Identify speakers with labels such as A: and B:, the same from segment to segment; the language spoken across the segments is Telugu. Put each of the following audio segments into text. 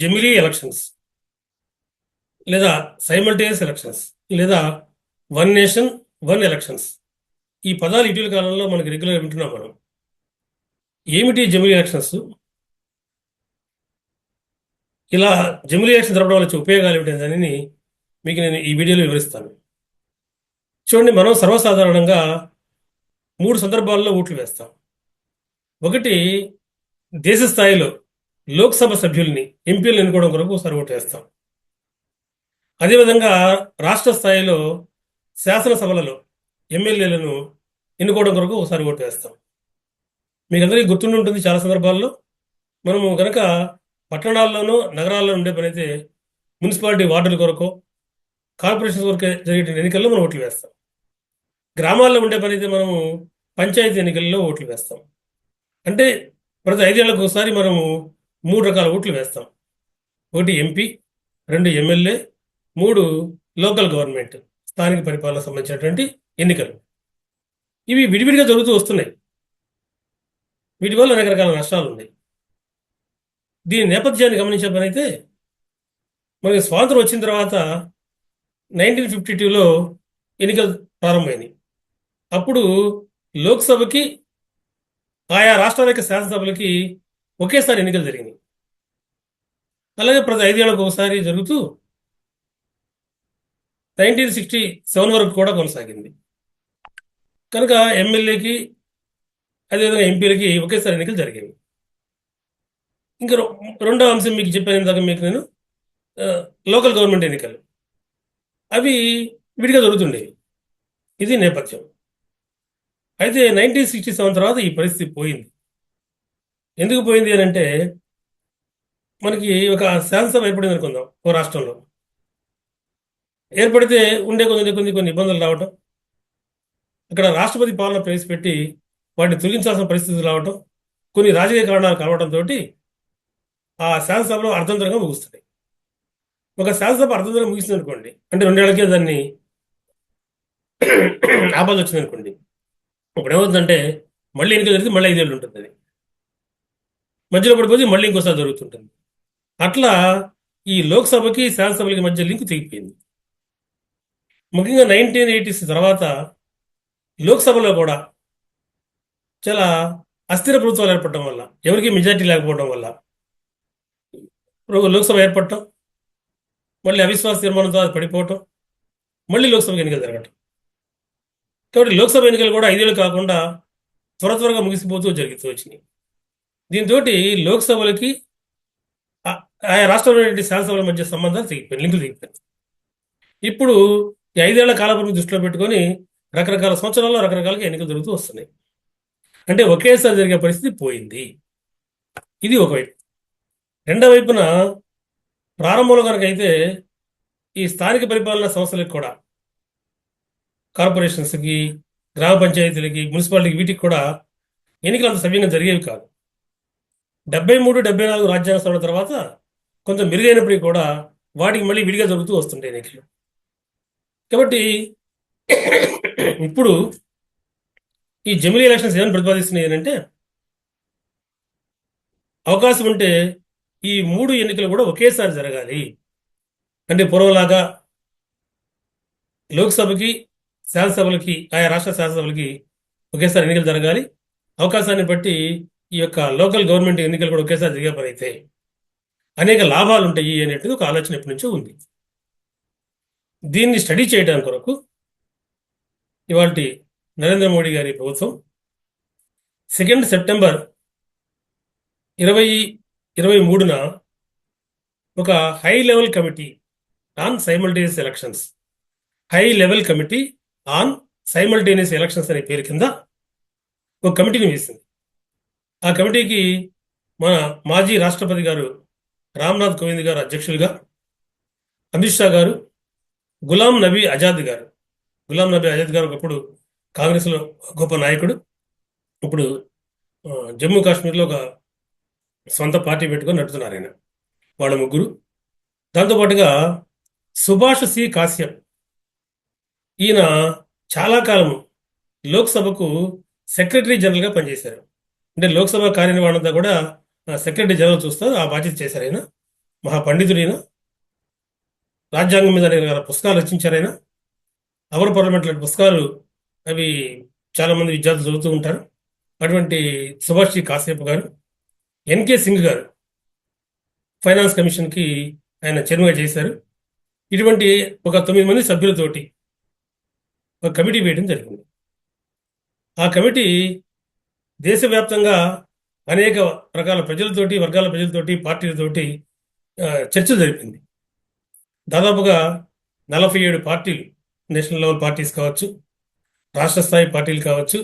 A: జమిలీ ఎలక్షన్స్ లేదా సైమల్టేనియస్ ఎలక్షన్స్ లేదా వన్ నేషన్ వన్ ఎలక్షన్స్. ఈ పదాలు ఇటీవల కాలంలో మనకి రెగ్యులర్ వింటున్నాం మనం. ఏమిటి జమిలీ ఎలక్షన్స్? ఇలా జమిలీ ఎలక్షన్ జరపడం వల్ల ఉపయోగాలు ఏమిటని మీకు నేను ఈ వీడియోలో వివరిస్తాను. చూడండి మనం సర్వసాధారణంగా మూడు సందర్భాల్లో ఓట్లు వేస్తాం. ఒకటి దేశ స్థాయిలో లోక్సభ సభ్యుల్ని ఎంపీలను ఎన్నుకోవడం కొరకు ఒకసారి ఓటు వేస్తాం. అదేవిధంగా రాష్ట్ర స్థాయిలో శాసనసభలలో ఎమ్మెల్యేలను ఎన్నుకోవడం కొరకు ఒకసారి ఓటు వేస్తాం. మీకు అందరికీ గుర్తుండి ఉంటుంది చాలా సందర్భాల్లో. మనము కనుక పట్టణాల్లోనూ నగరాల్లో ఉండే పనైతే మున్సిపాలిటీ వార్డుల కొరకు కార్పొరేషన్ కొరకు జరిగే ఎన్నికల్లో మనం ఓట్లు వేస్తాం. గ్రామాల్లో ఉండే పనైతే మనము పంచాయతీ ఎన్నికల్లో ఓట్లు వేస్తాం. అంటే ప్రతి ఐదేళ్ళకు ఒకసారి మనము మూడు రకాల ఓట్లు వేస్తాం. ఒకటి ఎంపీ రెండు ఎమ్మెల్యే మూడు లోకల్ గవర్నమెంట్ స్థానిక పరిపాలన సంబంధించినటువంటి ఎన్నికలు. ఇవి విడివిడిగా జరుగుతూ వస్తున్నాయి. వీటి వల్ల అనేక రకాల నష్టాలు ఉన్నాయి. దీని నేపథ్యాన్ని గమనించే పని అయితే మనకి స్వాతంత్రం వచ్చిన తర్వాత నైన్టీన్ ఫిఫ్టీ టూలో ఎన్నికలు ప్రారంభమైనాయి. అప్పుడు లోక్సభకి ఆయా రాష్ట్రాల యొక్క శాసనసభలకి ఒకేసారి ఎన్నికలు జరిగినాయి. అలాగే ప్రతి ఐదేళ్ళకు ఒకసారి జరుగుతూ నైన్టీన్ సిక్స్టీ సెవెన్ వరకు కూడా కొనసాగింది. కనుక ఎమ్మెల్యేకి అదేవిధంగా ఎంపీలకి ఒకేసారి ఎన్నికలు జరిగాయి. ఇంకా రెండో అంశం మీకు చెప్పాను ఇందాక మీకు నేను లోకల్ గవర్నమెంట్ ఎన్నికలు. అవి విడిగా జరుగుతుండేవి. ఇది నేపథ్యం. అయితే నైన్టీన్ సిక్స్టీ సెవెన్ తర్వాత ఈ పరిస్థితి పోయింది. ఎందుకు పోయింది అని అంటే మనకి ఒక శాసనసభ ఏర్పడింది అనుకుందాం ఓ రాష్ట్రంలో. ఏర్పడితే ఉండే కొన్ని కొన్ని కొన్ని ఇబ్బందులు రావటం అక్కడ రాష్ట్రపతి పాలన ప్రవేశపెట్టి వాటిని తొలగించాల్సిన పరిస్థితులు రావటం కొన్ని రాజకీయ కారణాలు కలవడంతో ఆ శాసనసభలో అర్థంతరంగా ముగుస్తుంది. ఒక శాసనసభ అర్థంతరంగా ముగిసింది అనుకోండి అంటే రెండేళ్ళకే దాన్ని ఆపాల్సి వచ్చింది అనుకోండి ఇప్పుడు ఏమవుతుందంటే మళ్ళీ ఎన్నికలు జరిగితే మళ్ళీ ఐదేళ్ళు ఉంటుంది అది. మధ్యలో పడిపోతే మళ్ళీ ఇంకోసారి జరుగుతుంటుంది. అట్లా ఈ లోక్సభకి శాసనసభలకి మధ్య లింక్ తెగిపోయింది. ముఖ్యంగా నైన్టీన్ ఎయిటీస్ తర్వాత లోక్సభలో కూడా చాలా అస్థిర ప్రభుత్వాలు ఏర్పడటం వల్ల ఎవరికి మెజార్టీ లేకపోవడం వల్ల లోక్సభ ఏర్పడటం మళ్ళీ అవిశ్వాస తీర్మానం ద్వారా పడిపోవటం మళ్ళీ లోక్సభ ఎన్నికలు జరగటం. కాబట్టి లోక్సభ ఎన్నికలు కూడా ఐదేళ్ళు కాకుండా త్వర త్వరగా ముగిసిపోతూ జరుగుతూ వచ్చినాయి. దీంతో లోక్సభలకి ఆ- ఆయా రాష్ట్రంలో శాసనసభల మధ్య సంబంధాలు తెగిపోయింది లింకులు తెగిపోయింది ఇప్పుడు ఈ ఐదేళ్ళ కాలపరిమితి దృష్టిలో పెట్టుకొని రకరకాల సంవత్సరాల్లో రకరకాలుగా ఎన్నికలు జరుగుతూ వస్తున్నాయి. అంటే ఒకేసారి జరిగే పరిస్థితి పోయింది. ఇది ఒకవైపు రెండో వైపున ప్రారంభంలో కనుక అయితే ఈ స్థానిక పరిపాలనా సంస్థలకు కూడా కార్పొరేషన్స్కి గ్రామ పంచాయతీలకి మున్సిపాలిటీకి వీటికి కూడా ఎన్నికలు అంత సవ్యంగా జరిగేవి కాదు. డెబ్బై మూడు డెబ్బై నాలుగు రాజ్యాంగ సభల తర్వాత కొంత మెరుగైనప్పటికీ కూడా వాటికి మళ్ళీ విడిగా జరుగుతూ వస్తుంటాయి ఎన్నికలు. కాబట్టి ఇప్పుడు ఈ జమిలీ ఎలక్షన్స్ ఏమని ప్రతిపాదిస్తున్నాయి అంటే అవకాశం ఉంటే ఈ మూడు ఎన్నికలు కూడా ఒకేసారి జరగాలి. అంటే పూర్వంలాగా లోక్సభకి శాసనసభలకి ఆయా రాష్ట్ర శాసనసభలకి ఒకేసారి ఎన్నికలు జరగాలి. అవకాశాన్ని బట్టి ఈ యొక్క లోకల్ గవర్నమెంట్ ఎన్నికలు కూడా ఒకేసారి జరిగే పని అయితే అనేక లాభాలు ఉంటాయి అనేటిది ఒక ఆలోచన ఎప్పటి నుంచో ఉంది. దీన్ని స్టడీ చేయడానికి కొరకు ఇవాళ నరేంద్ర మోడీ గారి ప్రభుత్వం సెకండ్ సెప్టెంబర్ ఇరవై ఇరవై మూడున ఒక high level committee on simultaneous elections high level committee on simultaneous elections అనే పేరు కింద ఒక కమిటీని వేసింది. ఆ కమిటీకి మన మాజీ రాష్ట్రపతి గారు రామ్నాథ్ కోవింద్ గారు అధ్యక్షులుగా అమిత్ షా గారు గులాం నబీ ఆజాద్ గారు. గులాం నబీ ఆజాద్ గారు ఒకప్పుడు కాంగ్రెస్లో గొప్ప నాయకుడు. ఇప్పుడు జమ్మూ కాశ్మీర్లో ఒక సొంత పార్టీ పెట్టుకొని నడుపుతున్నారు ఆయన. వాళ్ళ ముగ్గురు. దాంతోపాటుగా సుభాష్ సి కాశ్యప్. ఈయన చాలా కాలము లోక్సభకు సెక్రటరీ జనరల్గా పనిచేశారు. అంటే లోక్సభ కార్యనిర్వహణంతా కూడా సెక్రటరీ జనరల్ చూస్తారు ఆ బాధ్యత చేశారు ఆయన. రాజ్యాంగం మీద అనేక పుస్తకాలు రచించారాయన అవర్ పార్లమెంట్ లాంటి పుస్తకాలు అవి చాలామంది విద్యార్థులు చదువుతూ ఉంటారు. అటువంటి సుభాష్ కాసేపు గారు ఎన్కే సింగ్ గారు ఫైనాన్స్ కమిషన్కి ఆయన చైర్మన్గా చేశారు. ఇటువంటి ఒక తొమ్మిది మంది సభ్యులతోటి ఒక కమిటీ వేయడం జరిగింది. ఆ కమిటీ దేశవ్యాప్తంగా అనేక రకాల ప్రజలతోటి వర్గాల ప్రజలతోటి పార్టీలతోటి చర్చ చర్చలు జరిపింది. దాదాపుగా నలభై ఏడు పార్టీలు నేషనల్ లెవెల్ పార్టీస్ కావచ్చు రాష్ట్ర స్థాయి పార్టీలు కావచ్చు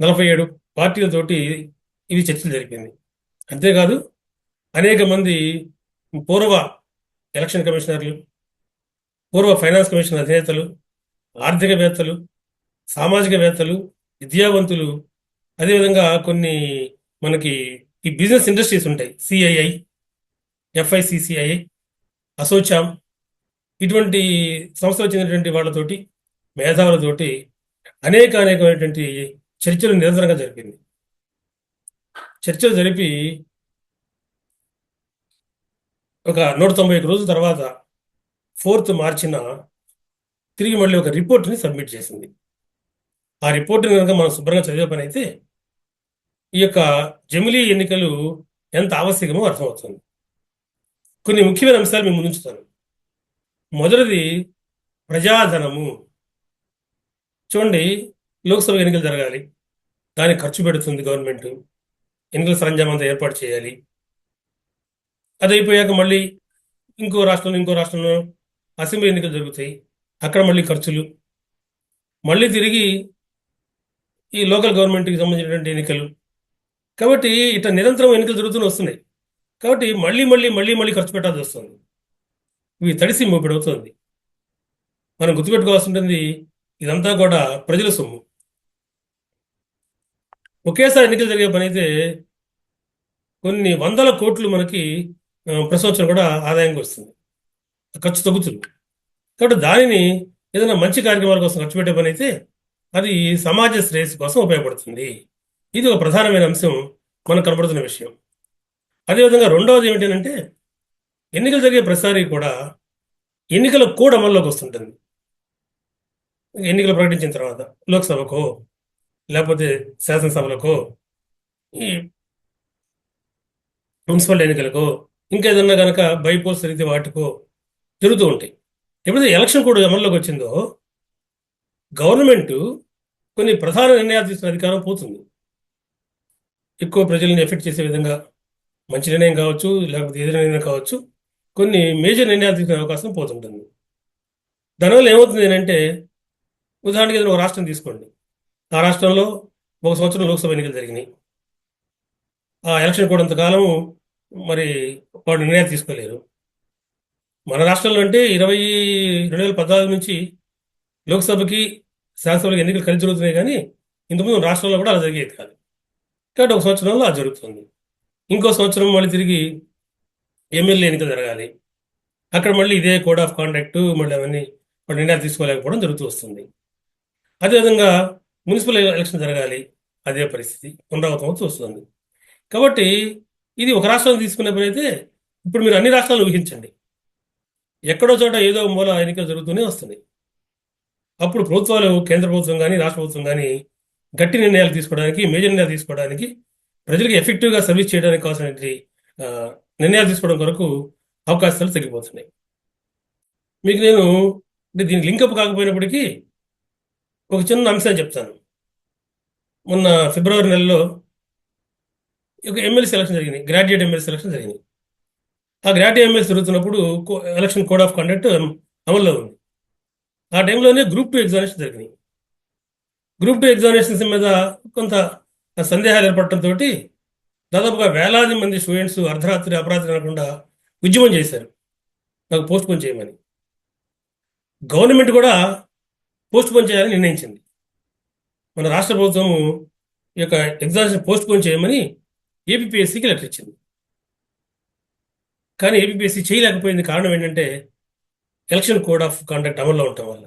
A: నలభై ఏడు పార్టీలతోటి ఇది చర్చలు జరిపింది. అంతేకాదు అనేక మంది పూర్వ ఎలక్షన్ కమిషనర్లు పూర్వ ఫైనాన్స్ కమిషన్ అధినేతలు ఆర్థికవేత్తలు సామాజికవేత్తలు విద్యావంతులు అదేవిధంగా కొన్ని మనకి ఈ బిజినెస్ ఇండస్ట్రీస్ ఉంటాయి. సిఐఐ ఎఫ్ఐసిసిఐ అసోచామ్ ఇటువంటి సంస్థలు చెందినటువంటి వాళ్ళతోటి మేధావులతోటి అనేక అనేకమైనటువంటి చర్చలు నిరంతరంగా జరిపింది. చర్చలు జరిపి ఒక నూట తొంభై రోజుల తర్వాత ఫోర్త్ మార్చిన తిరిగి మళ్ళీ ఒక రిపోర్ట్ని సబ్మిట్ చేసింది. ఆ రిపోర్ట్ని కనుక మనం శుభ్రంగా చదివే పని అయితే ఈ యొక్క జమిలీ ఎన్నికలు ఎంత ఆవశ్యకమో అర్థమవుతుంది. కొన్ని ముఖ్యమైన అంశాలు మేము ముందుంచుతాను. మొదటిది ప్రజాధనము. చూడండి లోక్సభ ఎన్నికలు జరగాలి. దానికి ఖర్చు పెడుతుంది గవర్నమెంట్. ఎన్నికల సరంజామం అంతా ఏర్పాటు చేయాలి. అది అయిపోయాక మళ్ళీ ఇంకో రాష్ట్రంలో ఇంకో రాష్ట్రంలో అసెంబ్లీ ఎన్నికలు జరుగుతాయి. అక్కడ మళ్ళీ ఖర్చులు. మళ్ళీ తిరిగి ఈ లోకల్ గవర్నమెంట్కి సంబంధించినటువంటి ఎన్నికలు. కాబట్టి ఇట్లా నిరంతరం ఎన్నికలు జరుగుతూనే వస్తున్నాయి. కాబట్టి మళ్ళీ మళ్ళీ మళ్ళీ మళ్ళీ ఖర్చు పెట్టాల్సి వస్తుంది. ఇవి తడిసి మోపిడి అవుతుంది. మనం గుర్తుపెట్టుకోవాల్సి ఉంటుంది ఇదంతా కూడా ప్రజల సొమ్ము. ఒకేసారి ఎన్నికలు జరిగే పని అయితే కొన్ని వందల కోట్లు మనకి ఆ, కూడా ఆదాయంగా వస్తుంది. ఖర్చు తగ్గుతుంది. కాబట్టి దానిని ఏదైనా మంచి కార్యక్రమాల కోసం ఖర్చు పెట్టే పని అయితే అది సమాజ శ్రేయస్సు కోసం ఉపయోగపడుతుంది. ఇది ఒక ప్రధానమైన అంశం మనకు కనబడుతున్న విషయం. అదేవిధంగా రెండవది ఏమిటంటే ఎన్నికలు జరిగే ప్రతిసారి కూడా ఎన్నికల కోడ్ అమల్లోకి వస్తుంటుంది. ఎన్నికలు ప్రకటించిన తర్వాత లోక్సభకో లేకపోతే శాసనసభలకో ఈ మున్సిపల్ ఎన్నికలకో ఇంకేదన్నా కనుక బైపోల్స్ రీతి వాటికో జరుగుతూ ఉంటాయి. ఎప్పుడైతే ఎలక్షన్ కోడ్ అమల్లోకి వచ్చిందో గవర్నమెంట్ కొన్ని ప్రధాన నిర్ణయాలు తీసుకునే అధికారం పోతుంది. ఎక్కువ ప్రజల్ని ఎఫెక్ట్ చేసే విధంగా మంచి నిర్ణయం కావచ్చు లేకపోతే ఏదైనా నిర్ణయం కావచ్చు కొన్ని మేజర్ నిర్ణయాలు తీసుకునే అవకాశం పోతుంటుంది. దానివల్ల ఏమవుతుంది అంటే ఉదాహరణకి ఏదైనా ఒక రాష్ట్రం తీసుకోండి. ఆ రాష్ట్రంలో ఒక సంవత్సరం లోక్సభ ఎన్నికలు జరిగినాయి. ఆ ఎలక్షన్ కూడంతకాలం మరి వాడు నిర్ణయాలు తీసుకోలేరు. మన రాష్ట్రంలో అంటే ఇరవై రెండు వేల పద్నాలుగు నుంచి లోక్సభకి శాసనసభకి ఎన్నికలు కలిసి జరుగుతున్నాయి కానీ ఇంతకుముందు రాష్ట్రంలో కూడా అలా జరిగేది కాదు. కాబట్టి ఒక సంవత్సరంలో అది జరుగుతుంది. ఇంకో సంవత్సరం మళ్ళీ తిరిగి ఎమ్మెల్యే ఎన్నికలు జరగాలి. అక్కడ మళ్ళీ ఇదే కోడ్ ఆఫ్ కాండక్ట్ మళ్ళీ అవన్నీ వాడు నిర్ణయాలు తీసుకోలేకపోవడం జరుగుతూ వస్తుంది. అదేవిధంగా మున్సిపల్ ఎలక్షన్ జరగాలి. అదే పరిస్థితి పునరావృతం అవుతూ వస్తుంది. కాబట్టి ఇది ఒక రాష్ట్రం తీసుకునే పని అయితే ఇప్పుడు మీరు అన్ని రాష్ట్రాలు ఊహించండి. ఎక్కడో చోట ఏదో మూల ఎన్నికలు జరుగుతూనే వస్తుంది అప్పుడు ప్రభుత్వాలు కేంద్ర ప్రభుత్వం కానీ రాష్ట్ర ప్రభుత్వం కానీ గట్టి నిర్ణయాలు తీసుకోవడానికి మేజర్ నిర్ణయాలు తీసుకోవడానికి ప్రజలకు ఎఫెక్టివ్గా సర్వీస్ చేయడానికి కావాల్సినటువంటి నిర్ణయాలు తీసుకోవడం కొరకు అవకాశాలు తగ్గిపోతున్నాయి. మీకు నేను అంటే దీనికి లింకప్ కాకపోయినప్పటికీ ఒక చిన్న అంశాన్ని చెప్తాను. మొన్న ఫిబ్రవరి నెలలో ఒక ఎమ్మెల్సీ ఎలక్షన్ జరిగింది. గ్రాడ్యుయేట్ ఎమ్మెల్సీ ఎలక్షన్ జరిగింది. ఆ గ్రాడ్యుయేట్ ఎమ్మెల్సీ జరుగుతున్నప్పుడు కో- ఎలక్షన్ కోడ్ ఆఫ్ కండక్ట్ అమల్లో ఉంది. ఆ టైంలోనే గ్రూప్ టూ ఎగ్జామినేషన్ జరిగినాయి. గ్రూప్ టూ ఎగ్జామినేషన్స్ మీద కొంత సందేహాలు ఏర్పడటంతో దాదాపుగా వేలాది మంది స్టూడెంట్స్ అర్ధరాత్రి అపరాత్రి అనకుండా ఉద్యమం చేశారు. నాకు పోస్ట్ పోన్ చేయమని. గవర్నమెంట్ కూడా పోస్ట్ పోన్ చేయాలని నిర్ణయించింది. మన రాష్ట్ర ప్రభుత్వం ఈ యొక్క ఎగ్జామినేషన్ పోస్ట్ పోన్ చేయమని ఏపీఎస్సికి లెటర్ ఇచ్చింది. కానీ ఏపీఎస్సి చేయలేకపోయింది కారణం ఏంటంటే ఎలక్షన్ కోడ్ ఆఫ్ కాండక్ట్ అమల్లో ఉండటం వల్ల.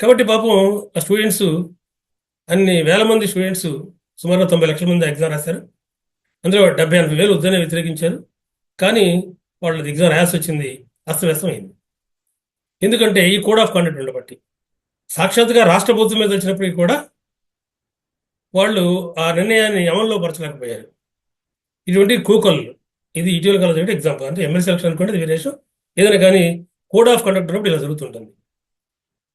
A: కాబట్టి పాపం ఆ స్టూడెంట్స్ అన్ని వేల మంది స్టూడెంట్స్ సుమారు తొంభై లక్షల మంది ఎగ్జామ్ రాశారు. అందులో డెబ్బై ఎనభై వేలు వద్దనే వ్యతిరేకించారు. కానీ వాళ్ళది ఎగ్జామ్ రాయాల్సి వచ్చింది. అస్తవ్యస్తమైంది. ఎందుకంటే ఈ కోడ్ ఆఫ్ కండక్ట్ ఉండబట్టి సాక్షాత్గా రాష్ట్ర ప్రభుత్వం మీద వచ్చినప్పటికీ కూడా వాళ్ళు ఆ నిర్ణయాన్ని అమల్లో పరచలేకపోయారు ఇటువంటి కూకల్లు ఇది ఇటీవల కాలం ఎగ్జాంపుల్ అంటే ఎమ్మెల్సీ సెలక్షన్ అనుకుంటే ఇది వేరేషన్ ఏదైనా కానీ కోడ్ ఆఫ్ కండక్ట్ ఉన్నప్పుడు ఇలా జరుగుతుంటుంది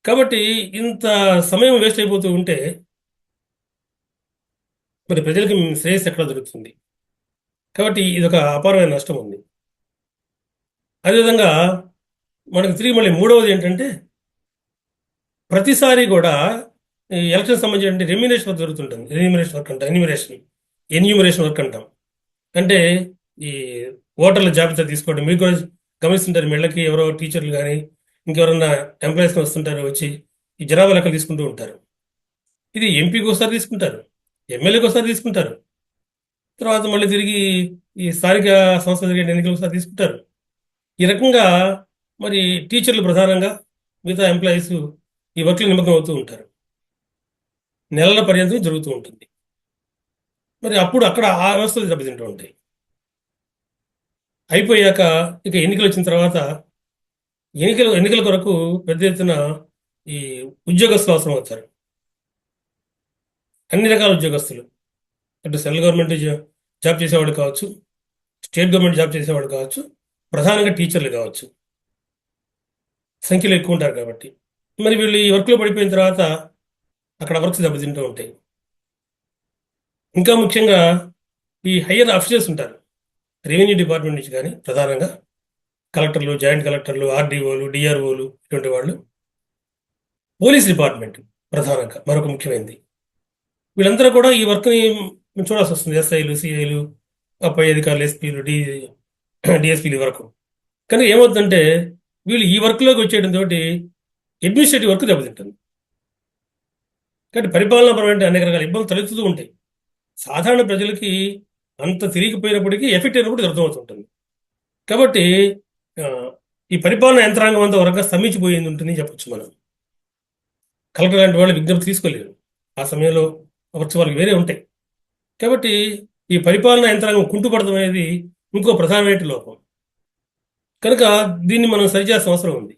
A: కాబట్టి ఇంత సమయం వేస్ట్ అయిపోతూ ఉంటే మరి ప్రజలకి శ్రేయస్ ఎక్కడ దొరుకుతుంది? కాబట్టి ఇది ఒక అపారమైన నష్టం ఉంది. అదేవిధంగా మనకు తిరిగి మళ్ళీ మూడవది ఏంటంటే ప్రతిసారి కూడా ఈ ఎలక్షన్ సంబంధించిన రెమ్యునేషన్ వర్క్ జరుగుతుంటుంది. రెమ్యునేషన్ వర్క్ అంటాం ఎన్యూమరేషన్ ఎన్యూమరేషన్ వర్క్ అంటాం. అంటే ఈ ఓటర్ల జాబితా తీసుకోవడం మీకు కూడా గమనిస్తుంటారు మెళ్ళకి ఎవరో టీచర్లు కానీ ఇంకెవరన్నా ఎంప్లాయీస్ వస్తుంటారు వచ్చి ఈ జనాభా లెక్కలు తీసుకుంటూ ఉంటారు. ఇది ఎంపీకి ఒకసారి తీసుకుంటారు. ఎమ్మెల్యేకి ఒకసారి తీసుకుంటారు. తర్వాత మళ్ళీ తిరిగి ఈ స్థానిక సంస్థ జరిగే ఎన్నికలు ఒకసారి తీసుకుంటారు. ఈ రకంగా మరి టీచర్లు ప్రధానంగా మిగతా ఎంప్లాయీస్ ఈ వర్క్లో నిమగ్నం అవుతూ ఉంటారు. నెలల పర్యంతం జరుగుతూ ఉంటుంది. మరి అప్పుడు అక్కడ ఆ వ్యవస్థలు దెబ్బతింటూ ఉంటాయి. అయిపోయాక ఇక ఎన్నికలు వచ్చిన తర్వాత ఎన్నికల ఎన్నికల కొరకు పెద్ద ఎత్తున ఈ ఉద్యోగస్తులు అవసరం అవుతారు అన్ని రకాల ఉద్యోగస్తులు. అంటే సెంట్రల్ గవర్నమెంట్ జాబ్ చేసేవాడు కావచ్చు స్టేట్ గవర్నమెంట్ జాబ్ చేసేవాడు కావచ్చు ప్రధానంగా టీచర్లు కావచ్చు. సంఖ్యలో ఎక్కువ ఉంటారు కాబట్టి. మరి వీళ్ళు ఈ వర్క్లో పడిపోయిన తర్వాత అక్కడ వర్క్స్ దెబ్బతింటూ ఉంటాయి. ఇంకా ముఖ్యంగా ఈ హయ్యర్ అఫీసర్స్ ఉంటారు. రెవెన్యూ డిపార్ట్మెంట్ నుంచి కానీ ప్రధానంగా కలెక్టర్లు జాయింట్ కలెక్టర్లు ఆర్డీఓలు డిఆర్ఓలు ఇటువంటి వాళ్ళు. పోలీస్ డిపార్ట్మెంట్ ప్రధానంగా మరొక ముఖ్యమైనది. వీళ్ళందరూ కూడా ఈ వర్క్ని చూడాల్సి వస్తుంది. ఎస్ఐలు సిఐలు పై అధికారులు ఎస్పీలు డి డిఎస్పీలు వరకు. కానీ ఏమవుతుందంటే వీళ్ళు ఈ వర్క్లోకి వచ్చేయడంతో అడ్మినిస్ట్రేటివ్ వర్క్ దెబ్బతింటుంది. కాబట్టి పరిపాలనాపరమైన అనేక రకాల ఇబ్బందులు తలెత్తుతూ ఉంటాయి. సాధారణ ప్రజలకి అంత తిరిగిపోయినప్పటికీ ఎఫెక్ట్ అయినప్పుడు అర్థమవుతుంటుంది కాబట్టి ఈ పరిపాలన యంత్రాంగం అంతా వరకు స్తంభించిపోయింది ఉంటుంది చెప్పొచ్చు మనం. కలెక్టర్ లాంటి వాళ్ళు విజ్ఞప్తి తీసుకోలేరు. ఆ సమయంలో వర్క్స్ వాళ్ళకి వేరే ఉంటాయి. కాబట్టి ఈ పరిపాలన యంత్రాంగం కుంటుపడడం అనేది ఇంకో ప్రధానమైన లోపం. కనుక దీన్ని మనం సరిచేసిన అవసరం ఉంది.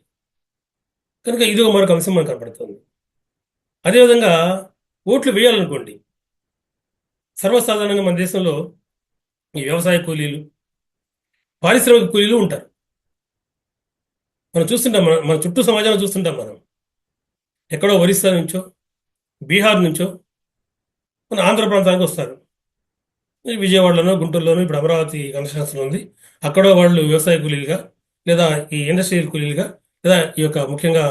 A: కనుక ఇది ఒక మరొక అంశం మనకు కనపడుతుంది. అదేవిధంగా ఓట్లు వేయాలనుకోండి. సర్వసాధారణంగా మన దేశంలో ఈ వ్యవసాయ కూలీలు పారిశ్రామిక కూలీలు ఉంటారు. మనం చూస్తుంటాం మన మన చుట్టూ సమాజంలో చూస్తుంటాం మనం. ఎక్కడో ఒరిస్సా నుంచో బీహార్ నుంచో మన ఆంధ్ర ప్రాంతానికి వస్తారు. ఈ విజయవాడలోనో గుంటూరులోనో ఇప్పుడు అమరావతి కన్స్ట్రక్షన్ ఉంది. అక్కడ వాళ్ళు వ్యవసాయ కూలీలుగా లేదా ఈ ఇండస్ట్రియల్ కూలీలుగా లేదా ఈ యొక్క ముఖ్యంగా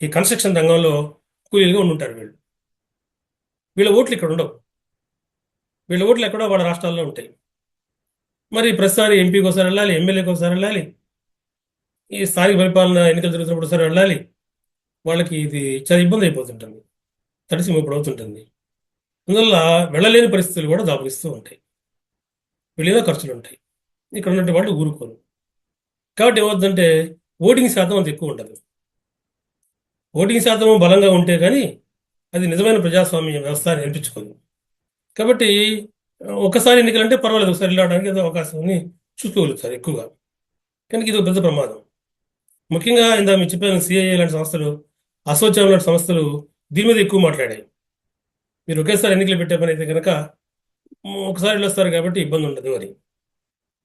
A: ఈ కన్స్ట్రక్షన్ రంగంలో కూలీలుగా ఉండుంటారు వీళ్ళు. వీళ్ళ ఓట్లు ఇక్కడ ఉండవు. వీళ్ళ ఓట్లు ఎక్కడో వాళ్ళ రాష్ట్రాల్లో ఉంటాయి. మరి ప్రతిసారి ఎంపీకి ఒకసారి వెళ్ళాలి ఎమ్మెల్యేకి ఒకసారి వెళ్ళాలి ఈ స్థానిక పరిపాలన ఎన్నికలు జరుగుతున్నప్పుడు ఒకసారి వెళ్ళాలి వాళ్ళకి ఇది చాలా ఇబ్బంది అయిపోతుంటుంది. తడిసి ఇప్పుడు అవుతుంటుంది అందువల్ల వెళ్ళలేని పరిస్థితులు కూడా దాపురిస్తూ ఉంటాయి. వెళ్ళేదో ఖర్చులు ఉంటాయి. ఇక్కడ ఉన్నటువంటి వాళ్ళు ఊరుకోరు. కాబట్టి ఏమవుతుందంటే ఓటింగ్ శాతం అంత ఎక్కువ ఉండదు. ఓటింగ్ శాతం బలంగా ఉంటే కానీ అది నిజమైన ప్రజాస్వామ్య వ్యవస్థ అని అనిపించుకోదు కాబట్టి ఒకసారి ఎన్నికలంటే పర్వాలేదు. ఒకసారి వెళ్ళడానికి ఏదో అవకాశం ఉంది. చూసుకోగలుగుతారు ఎక్కువగా. కనుక ఇది ఒక పెద్ద ప్రమాదం. ముఖ్యంగా ఇందా మీరు చెప్పిన సిఐఏ లాంటి సంస్థలు అసోచారం లాంటి సంస్థలు దీని మీద ఎక్కువ మాట్లాడాయి. మీరు ఒకేసారి ఎన్నికలు పెట్టే పని అయితే కనుక ఒకసారి వెళ్ళొస్తారు కాబట్టి ఇబ్బంది ఉండదు అని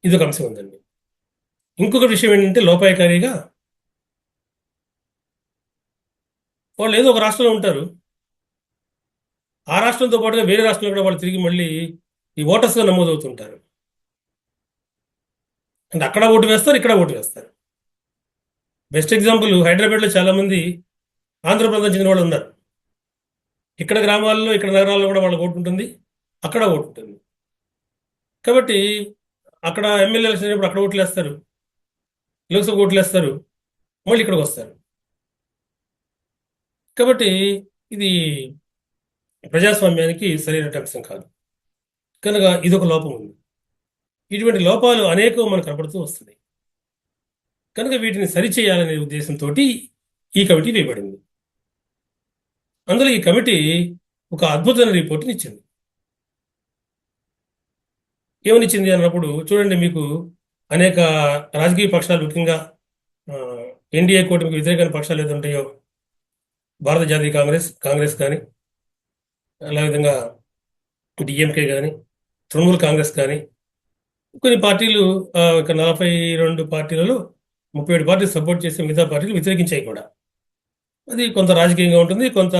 A: ఇది ఒక అంశం ఉందండి. ఇంకొక విషయం ఏంటంటే లోపాయకారిగా వాళ్ళు ఏదో ఒక రాష్ట్రంలో ఉంటారు. ఆ రాష్ట్రంతో పాటుగా వేరే రాష్ట్రంలో కూడా వాళ్ళు తిరిగి మళ్ళీ ఈ ఓటర్స్గా నమోదవుతుంటారు. అంటే అక్కడ ఓటు వేస్తారు ఇక్కడ ఓటు వేస్తారు. బెస్ట్ ఎగ్జాంపుల్ హైదరాబాద్లో చాలామంది ఆంధ్రప్రదేశ్ చెందిన వాళ్ళు ఉన్నారు. ఇక్కడ గ్రామాల్లో ఇక్కడ నగరాల్లో కూడా వాళ్ళకి ఓటు ఉంటుంది. అక్కడ ఓటు ఉంటుంది. కాబట్టి అక్కడ ఎమ్మెల్యే ఎలక్షన్ అయినప్పుడు అక్కడ ఓట్లు వేస్తారు. లోక్సభ ఓట్లు వేస్తారు. మళ్ళీ ఇక్కడికి వస్తారు. కాబట్టి ఇది ప్రజాస్వామ్యానికి సరైన అంశం కాదు. కనుక ఇదొక లోపం ఉంది. ఇటువంటి లోపాలు అనేకం మనకు కనపడుతూ వస్తున్నాయి. కనుక వీటిని సరిచేయాలనే ఉద్దేశంతో ఈ కమిటీ వేయబడింది. అందులో ఈ కమిటీ ఒక అద్భుతమైన రిపోర్ట్ని ఇచ్చింది ఏమనిచ్చింది అన్నప్పుడు చూడండి మీకు అనేక రాజకీయ పక్షాలు ముఖ్యంగా ఎన్డీఏ కూటమికి వ్యతిరేకమైన పక్షాలు ఏది ఉంటాయో భారత జాతీయ కాంగ్రెస్ కాంగ్రెస్ కానీ విధంగా డిఎంకే కానీ తృణమూల్ కాంగ్రెస్ కానీ కొన్ని పార్టీలు ఒక నలభై రెండు పార్టీలలో ముప్పై ఏడు పార్టీలు సపోర్ట్ చేసే మిగతా పార్టీలు వ్యతిరేకించాయి కూడా. అది కొంత రాజకీయంగా ఉంటుంది కొంత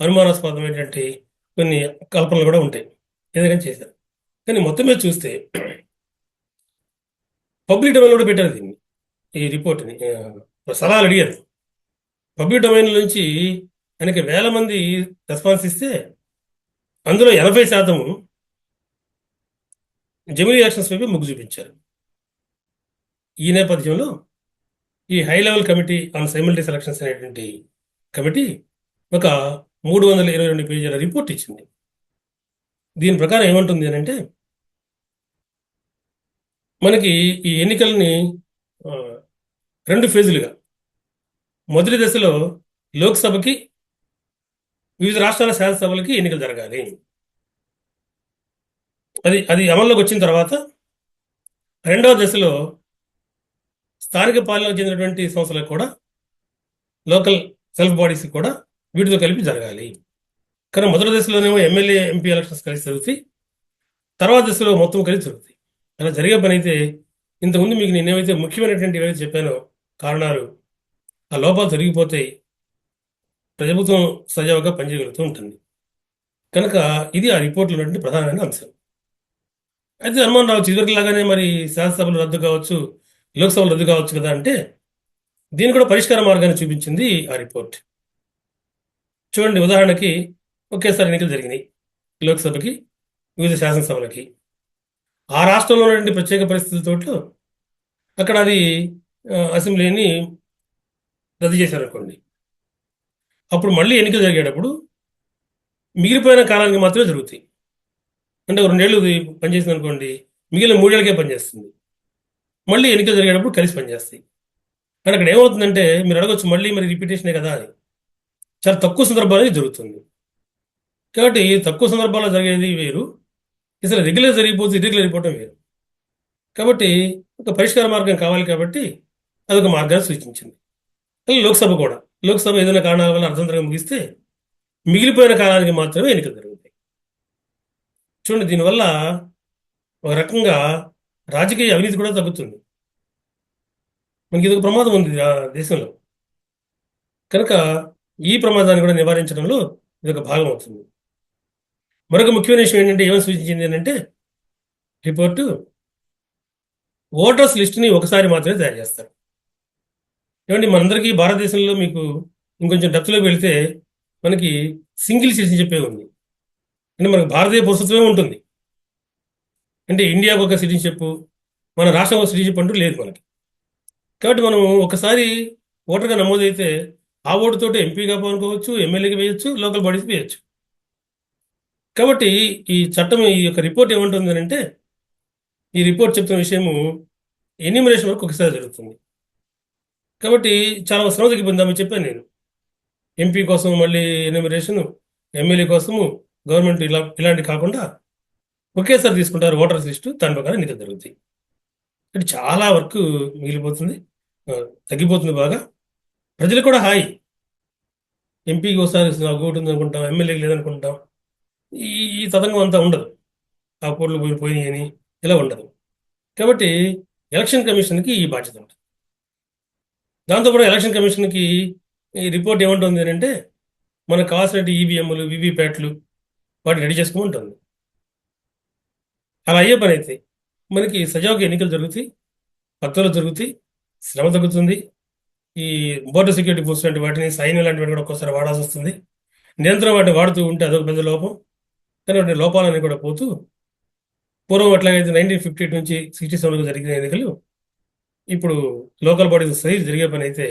A: అనుమానాస్పదమైనటువంటి కొన్ని కల్పనలు కూడా ఉంటాయి. ఏదైనా చేశారు. కానీ మొత్తం మీద చూస్తే పబ్లిక్ డొమైన్ కూడా పెట్టారు దీన్ని. ఈ రిపోర్ట్ని సలహాలు అడిగారు. పబ్లిక్ డొమైన్ నుంచి అనేక వేల మంది రెస్పాన్స్ ఇస్తే అందులో ఎనభై శాతము జమిలీ యాక్షన్స్ వైపు మొగ్గు చూపించారు. ఈ నేపథ్యంలో ఈ high level committee on simultaneous selections అనేటువంటి కమిటీ ఒక మూడు వందల ఇరవై రెండు పేజీల రిపోర్ట్ ఇచ్చింది. దీని ప్రకారం ఏమంటుంది అని అంటే మనకి ఈ ఎన్నికల్ని రెండు ఫేజులుగా. మొదటి దశలో లోక్సభకి వివిధ రాష్ట్రాల శాసనసభలకి ఎన్నికలు జరగాలి. అది అది అమల్లోకి వచ్చిన తర్వాత రెండవ దశలో స్థానిక పాలనకు చెందినటువంటి సంస్థలకు కూడా లోకల్ సెల్ఫ్ బాడీస్ కూడా వీటితో కలిపి జరగాలి. కానీ మొదటి దశలోనేమో ఎమ్మెల్యే ఎంపీ ఎలక్షన్స్ కలిసి జరుగుతాయి. తర్వాత దశలో మొత్తం కలిసి జరుగుతాయి. అలా జరిగే పని అయితే ఇంతకుముందు మీకు నేను ముఖ్యమైనటువంటి ఏవైతే చెప్పానో కారణాలు ఆ లోపాలు జరిగిపోతే ప్రభుత్వం సజావుగా పనిచేయగలుగుతూ ఉంటుంది. కనుక ఇది ఆ రిపోర్ట్లో ఉన్నటువంటి ప్రధానమైన అంశం. అయితే అనుమానం రావచ్చు ఇదివరకులాగానే మరి శాసనసభలు రద్దు కావచ్చు లోక్సభలో రద్దు కావచ్చు కదా అంటే దీని కూడా పరిష్కార మార్గాన్ని చూపించింది ఆ రిపోర్ట్. చూడండి ఉదాహరణకి ఒకేసారి ఎన్నికలు జరిగినాయి లోక్సభకి వివిధ శాసనసభలకి. ఆ రాష్ట్రంలో ఉన్నటువంటి ప్రత్యేక పరిస్థితులతో అక్కడ అది అసెంబ్లీని రద్దు చేశారనుకోండి. అప్పుడు మళ్ళీ ఎన్నికలు జరిగేటప్పుడు మిగిలిపోయిన కాలానికి మాత్రమే జరుగుతాయి. అంటే ఒక రెండేళ్ళు పనిచేసింది అనుకోండి మిగిలిన మూడేళ్ళకే పనిచేస్తుంది. మళ్ళీ ఎన్నికలు జరిగేటప్పుడు కలిసి పనిచేస్తాయి. కానీ అక్కడ ఏమవుతుందంటే మీరు అడగొచ్చు మళ్ళీ మరి రిపీటేషనే కదా అని చాలా తక్కువ సందర్భాలు జరుగుతుంది. కాబట్టి తక్కువ సందర్భాల్లో జరిగేది వేరు. ఇసలు రెగ్యులర్ జరిగిపోతే ఇర్రెగ్యులర్ అయిపోవటం వేరు. కాబట్టి ఒక పరిష్కార మార్గం కావాలి కాబట్టి అదొక మార్గాన్ని సూచించింది. అలాగే లోక్సభ కూడా. లోక్సభ ఏదైనా కారణాల వల్ల అర్థంతరంగా ముగిస్తే మిగిలిపోయిన కాలానికి మాత్రమే ఎన్నికలు జరుగుతాయి. చూడండి దీనివల్ల ఒక రకంగా రాజకీయ అవినీతి కూడా తగ్గుతుంది. మనకి ఇది ఒక ప్రమాదం ఉంది ఆ దేశంలో. కనుక ఈ ప్రమాదాన్ని కూడా నివారించడంలో ఇది ఒక భాగం అవుతుంది. మరొక ముఖ్యమైన విషయం ఏంటంటే ఏమని సూచించింది ఏంటంటే రిపోర్టు ఓటర్స్ లిస్టుని ఒకసారి మాత్రమే తయారు చేస్తారు. ఏమండి మనందరికీ భారతదేశంలో మీకు ఇంకొంచెం డెప్త్లోకి వెళితే మనకి సింగిల్ సిటిజన్ చెప్పే ఉంది? అంటే మనకు భారతీయ పురుషత్వమే ఉంటుంది. అంటే ఇండియాకు ఒక సిటిజన్షిప్ మన రాష్ట్రం ఒక సిటిజన్షిప్ అంటూ లేదు మనకి. కాబట్టి మనం ఒకసారి ఓటర్గా నమోదైతే ఆ ఓటుతోటి ఎంపీగా అనుకోవచ్చు ఎమ్మెల్యేకి వేయచ్చు లోకల్ బాడీస్ వేయచ్చు. కాబట్టి ఈ చట్టం ఈ యొక్క రిపోర్ట్ ఏమంటుంది అంటే ఈ రిపోర్ట్ చెప్తున్న విషయము ఎన్యూమినేషన్ వరకు ఒకసారి జరుగుతుంది. కాబట్టి చాలా శ్రమ తగ్గిపోయిందని చెప్పాను నేను. ఎంపీ కోసం మళ్ళీ ఎన్యూమినేషను ఎమ్మెల్యే కోసము గవర్నమెంట్ ఇలా ఇలాంటి కాకుండా ఒకేసారి తీసుకుంటారు ఓటర్స్ లిస్టు దాని కానీ ఎన్నికలు జరుగుతాయి. అంటే చాలా వర్క్ మిగిలిపోతుంది. తగ్గిపోతుంది బాగా. ప్రజలు కూడా హాయి. ఎంపీకి ఒకసారి ఒకటి ఉంది అనుకుంటాం ఎమ్మెల్యేకి లేదనుకుంటాం. ఈ తతంగం అంతా ఉండదు. ఆ కోట్లు పోయి పోయినాయి అని ఇలా ఉండదు. కాబట్టి ఎలక్షన్ కమిషన్కి ఈ బాధ్యత ఉంటుంది. దాంతోపాటు ఎలక్షన్ కమిషన్కి ఈ రిపోర్ట్ ఏమంటుంది అంటే మనకు కావాల్సిన ఈవీఎంలు వివిప్యాట్లు వాటిని రెడీ చేసుకోమంటుంది అలా అయ్యే పని అయితే మనకి సజావుగా ఎన్నికలు జరుగుతాయి పత్రాలు జరుగుతాయి శ్రమ తగ్గుతుంది. ఈ బోర్డర్ సెక్యూరిటీ ఫోర్స్ లాంటి వాటిని సైన్యం లాంటి వాటిని కూడా ఒక్కోసారి వాడాల్సి వస్తుంది. నిరంతరం వాటిని వాడుతూ ఉంటే అదొక పెద్ద లోపం. కానీ వాటి లోపాలన్నీ కూడా పోతూ పూర్వం అట్లాగైతే నైన్టీన్ ఫిఫ్టీ ఎయిట్ నుంచి సిక్స్టీ సెవెన్కి జరిగిన ఎన్నికలు ఇప్పుడు లోకల్ బాడీస్ సరి జరిగే పని అయితే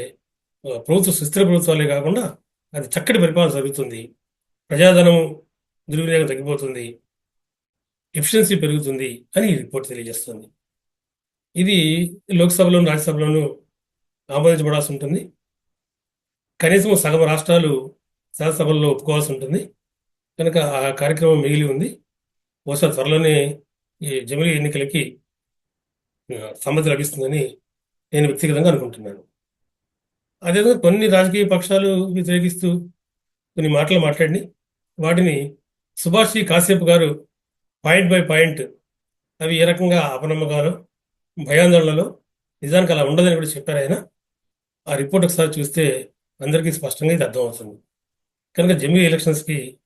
A: ప్రభుత్వ సుస్థిర ప్రభుత్వాలే కాకుండా అది చక్కటి పరిపాలన జరుగుతుంది ప్రజాధనము దుర్వినియోగం తగ్గిపోతుంది. ఎఫిషియన్సీ పెరుగుతుంది అని ఈ రిపోర్ట్ తెలియజేస్తుంది. ఇది లోక్సభలోను రాజ్యసభలోను ఆమోదించబడాల్సి ఉంటుంది. కనీసం సగం రాష్ట్రాలు శాసనసభల్లో ఒప్పుకోవాల్సి ఉంటుంది. కనుక ఆ కార్యక్రమం మిగిలి ఉంది. బహుశా త్వరలోనే ఈ జమిలీ ఎన్నికలకి సమ్మతి లభిస్తుందని నేను వ్యక్తిగతంగా అనుకుంటున్నాను. అదేవిధంగా కొన్ని రాజకీయ పక్షాలు వ్యతిరేకిస్తూ కొన్ని మాటలు మాట్లాడి వాటిని సుభాష్ కాశ్యప్ గారు పాయింట్ బై పాయింట్ అవి ఏ రకంగా అపనమ్మకాలు భయాందోళనలు? నిజానికి అలా ఉండదని కూడా చెప్పారు ఆయన. ఆ రిపోర్ట్ ఒకసారి చూస్తే అందరికీ స్పష్టంగా ఇది అర్థమవుతుంది. కనుక జమిలీ ఎలక్షన్స్కి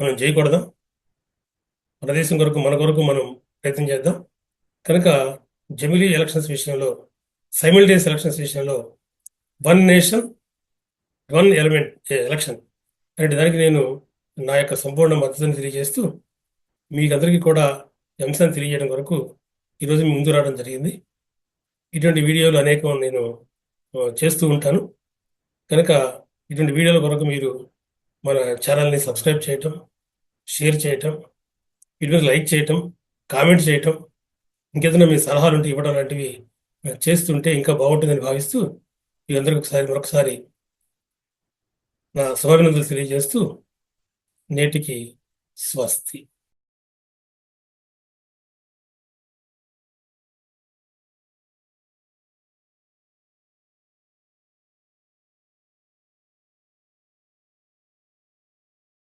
A: మనం చేయకూడదాం మన దేశం కొరకు మన కొరకు మనం ప్రయత్నం చేద్దాం. కనుక జమిలీ ఎలక్షన్స్ విషయంలో సైమిల్టేనియస్ ఎలక్షన్స్ విషయంలో one nation one element election. అనే దానికి నేను నా యొక్క సంపూర్ణ మద్దతుని తెలియజేస్తూ మీకు అందరికీ కూడా అంశాన్ని తెలియజేయడం కొరకు ఈరోజు మీ ముందు రావడం జరిగింది. ఇటువంటి వీడియోలు అనేకం నేను చేస్తూ ఉంటాను. కనుక ఇటువంటి వీడియోల కొరకు మీరు మన ఛానల్ని సబ్స్క్రైబ్ చేయటం షేర్ చేయటం వీడియోని లైక్ చేయటం కామెంట్ చేయటం ఇంకేదైనా మీ సలహాలు ఉంటే ఇవ్వడం లాంటివి చేస్తుంటే ఇంకా బాగుంటుందని భావిస్తూ మీ అందరికీ ఒకసారి మరొకసారి నా శుభాభినందనలు తెలియజేస్తూ నేటికి స్వస్తి.